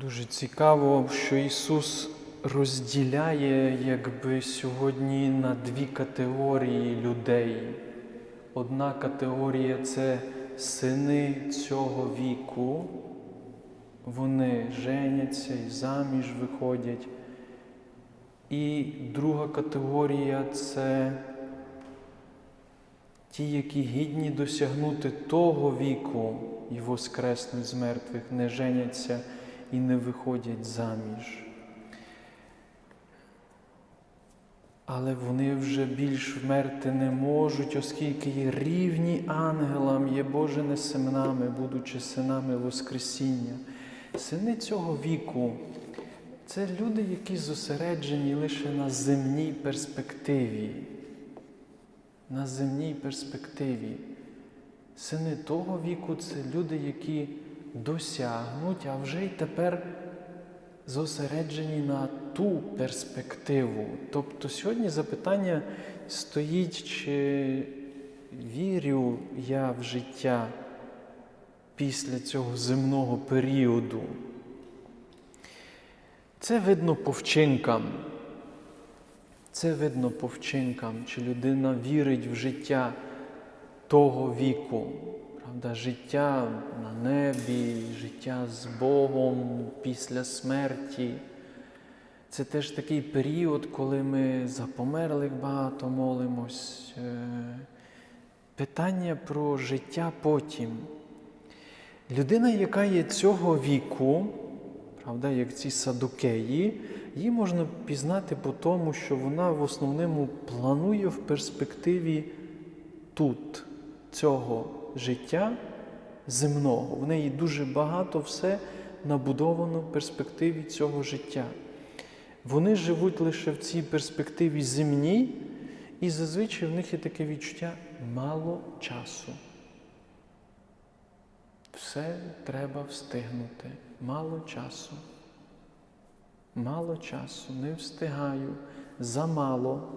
Дуже цікаво, що Ісус розділяє якби сьогодні на дві категорії людей. Одна категорія це сини цього віку, вони женяться і заміж виходять. І друга категорія це ті, які гідні досягнути того віку і воскреснуть з мертвих, не женяться і не виходять заміж. Але вони вже більш вмерти не можуть, оскільки є рівні ангелам, є Божими синами, будучи синами Воскресіння. Сини цього віку це люди, які зосереджені лише на земній перспективі. На земній перспективі. Сини того віку це люди, які досягнуть, а вже й тепер зосереджені на ту перспективу. Тобто сьогодні запитання стоїть, чи вірю я в життя після цього земного періоду. Це видно по вчинкам. Це видно по вчинкам, чи людина вірить в життя того віку, правда, життя на небі, життя з Богом після смерті. Це теж такий період, коли ми за померлих багато молимось. Е, Питання про життя потім. Людина, яка є цього віку, правда, як ці садукеї, її можна пізнати по тому, що вона в основному планує в перспективі тут, цього життя земного. В неї дуже багато все набудовано в перспективі цього життя. Вони живуть лише в цій перспективі земній, і зазвичай в них є таке відчуття мало часу. Все треба встигнути. Мало часу. Мало часу, не встигаю, замало.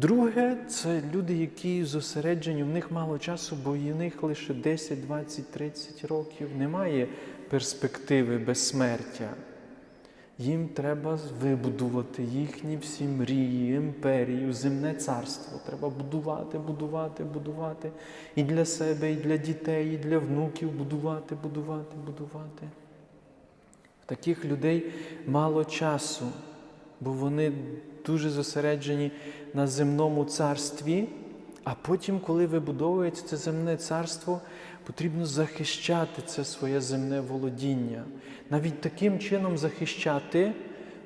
Друге, це люди, які зосереджені, в них мало часу, бо в них лише 10, 20, 30 років. Немає перспективи безсмертя. Їм треба вибудувати їхні всі мрії, імперію, земне царство. Треба будувати, будувати, будувати. І для себе, і для дітей, і для внуків будувати, будувати, будувати. Таких людей мало часу, бо вони дуже зосереджені на земному царстві, а потім, коли вибудовується це земне царство, потрібно захищати це своє земне володіння. Навіть таким чином захищати,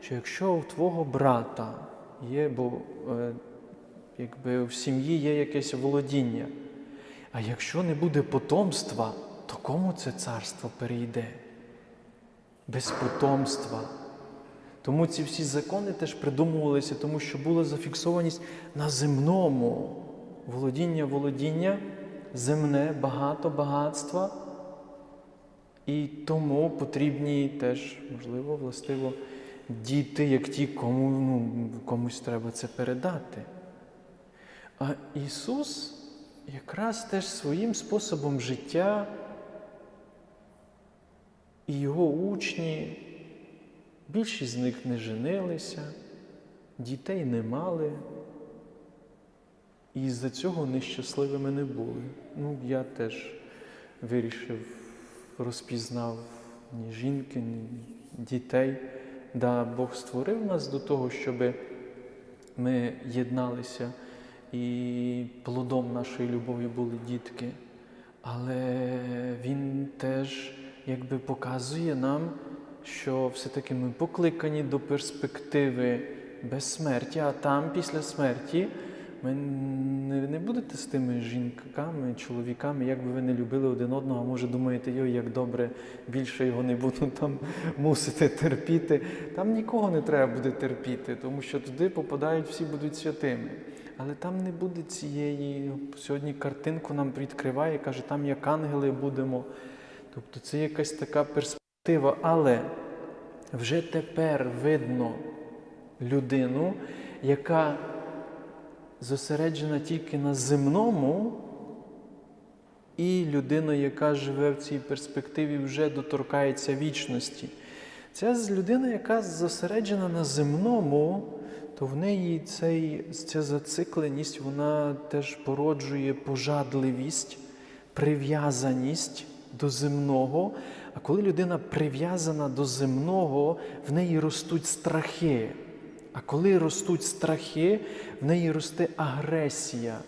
що якщо у твого брата є, бо е, якби в сім'ї є якесь володіння, а якщо не буде потомства, то кому це царство перейде? Без потомства. Тому ці всі закони теж придумувалися, тому що була зафіксованість на земному володіння, володіння, земне, багато багатства. І тому потрібні теж, можливо, властиво, діти, як ті, кому ну, комусь треба це передати. А Ісус якраз теж своїм способом життя і його учні, більшість з них не женилися, дітей не мали. І з-за цього нещасливими не були. Ну, я теж вирішив, розпізнав ні жінки, ні дітей. Да, Бог створив нас до того, щоб ми єдналися і плодом нашої любові були дітки. Але Він теж якби показує нам, що все-таки ми покликані до перспективи безсмертя, а там після смерті. Ви не, не будете з тими жінками, чоловіками, як би ви не любили один одного, а може думаєте, йой, як добре, більше його не буду там мусити терпіти. Там нікого не треба буде терпіти, тому що туди попадають, всі будуть святими. Але там не буде цієї. Сьогодні картинку нам відкриває, каже, там як ангели будемо. Тобто це якась така перспектива. Але вже тепер видно людину, яка зосереджена тільки на земному, і людина, яка живе в цій перспективі, вже доторкається вічності. Ця людина, яка зосереджена на земному, то в неї цей, ця зацикленість вона теж породжує пожадливість, прив'язаність до земного. А коли людина прив'язана до земного, в неї ростуть страхи. А коли ростуть страхи, в неї росте агресія.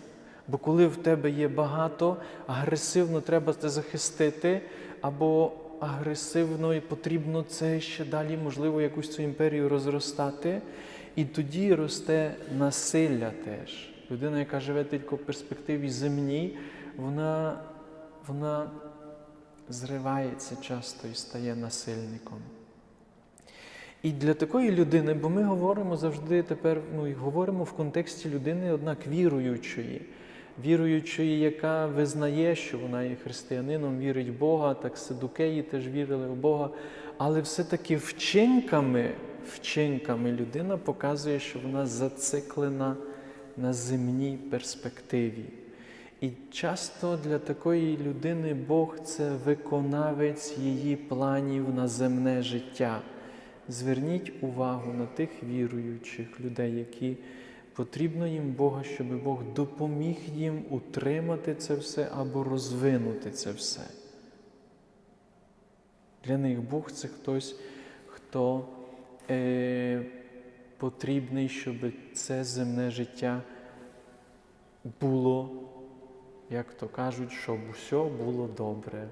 Бо коли в тебе є багато, агресивно треба це захистити, або агресивно і потрібно це ще далі, можливо, якусь цю імперію розростати. І тоді росте насилля теж. Людина, яка живе тільки в перспективі земній, вона, вона зривається часто і стає насильником. І для такої людини, бо ми говоримо завжди тепер, ну і говоримо в контексті людини, однак віруючої, віруючої, яка визнає, що вона є християнином, вірить в Бога, так садукеї теж вірили в Бога. Але все-таки вчинками, вчинками людина показує, що вона зациклена на земній перспективі. І часто для такої людини Бог це виконавець її планів на земне життя. Зверніть увагу на тих віруючих людей, які потрібно їм Бога, щоб Бог допоміг їм утримати це все або розвинути це все. Для них Бог це хтось, хто е, потрібний, щоб це земне життя було, як то кажуть, щоб усе було добре.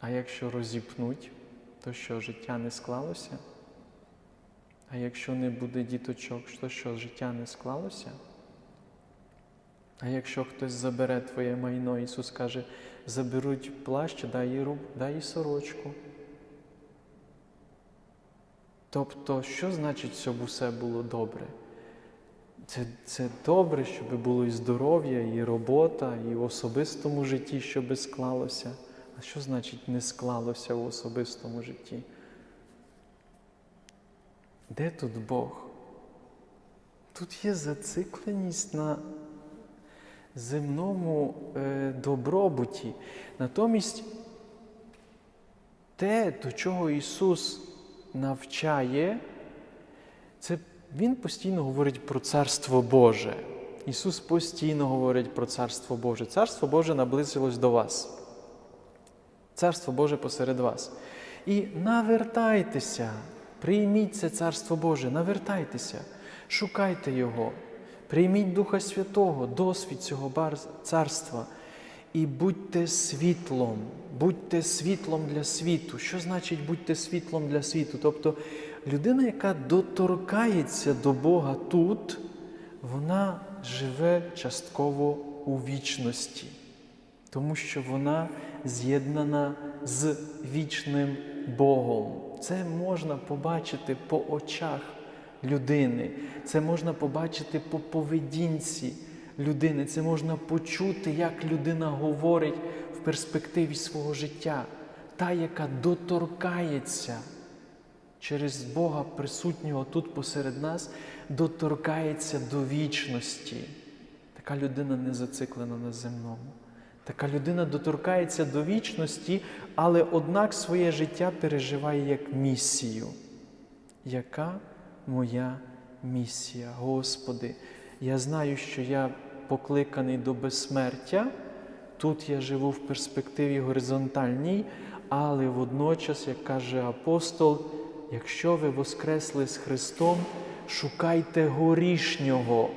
А якщо розіпнуть, то що життя не склалося? А якщо не буде діточок, то що життя не склалося? А якщо хтось забере твоє майно, Ісус каже, заберуть плащ, дай їй, руб, дай їй сорочку. Тобто, що значить, щоб усе було добре? Це, це добре, щоб було і здоров'я, і робота, і в особистому житті, щоб склалося. А що значить не склалося в особистому житті? Де тут Бог? Тут є зацикленість на земному е, добробуті. Натомість те, до чого Ісус навчає, це Він постійно говорить про Царство Боже. Ісус постійно говорить про Царство Боже. Царство Боже наблизилось до вас. Царство Боже посеред вас. І навертайтеся, прийміть це Царство Боже, навертайтеся, шукайте Його, прийміть Духа Святого, досвід цього царства. І будьте світлом, будьте світлом для світу. Що значить будьте світлом для світу? Тобто людина, яка доторкається до Бога тут, вона живе частково у вічності тому що вона з'єднана з вічним Богом. Це можна побачити по очах людини, це можна побачити по поведінці людини, це можна почути, як людина говорить в перспективі свого життя, та, яка доторкається через Бога присутнього тут посеред нас, доторкається до вічності. Така людина не зациклена на земному. Така людина доторкається до вічності, але однак своє життя переживає як місію. Яка моя місія? Господи, я знаю, що я покликаний до безсмертя. Тут я живу в перспективі горизонтальній, але водночас, як каже апостол, якщо ви воскресли з Христом, шукайте горішнього.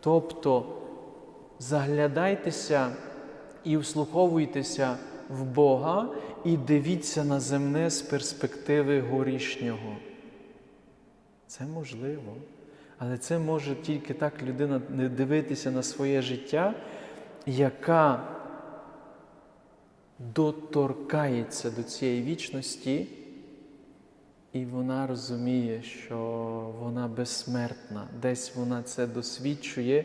Тобто заглядайтеся і вслуховуйтеся в Бога і дивіться на земне з перспективи горішнього. Це можливо. Але це може тільки так людина не дивитися на своє життя, яка доторкається до цієї вічності, і вона розуміє, що вона безсмертна, десь вона це досвідчує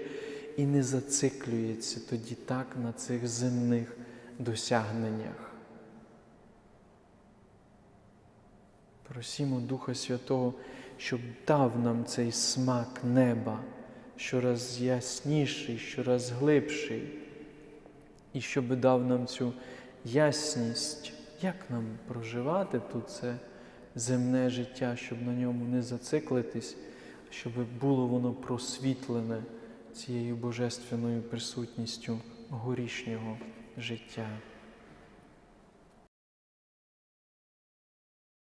і не зациклюється тоді так на цих земних досягненнях. Просімо Духа Святого, щоб дав нам цей смак неба, щораз ясніший, щораз глибший, і щоб дав нам цю ясність, як нам проживати тут це земне життя, щоб на ньому не зациклитись, щоб було воно просвітлене цією божественною присутністю горішнього життя.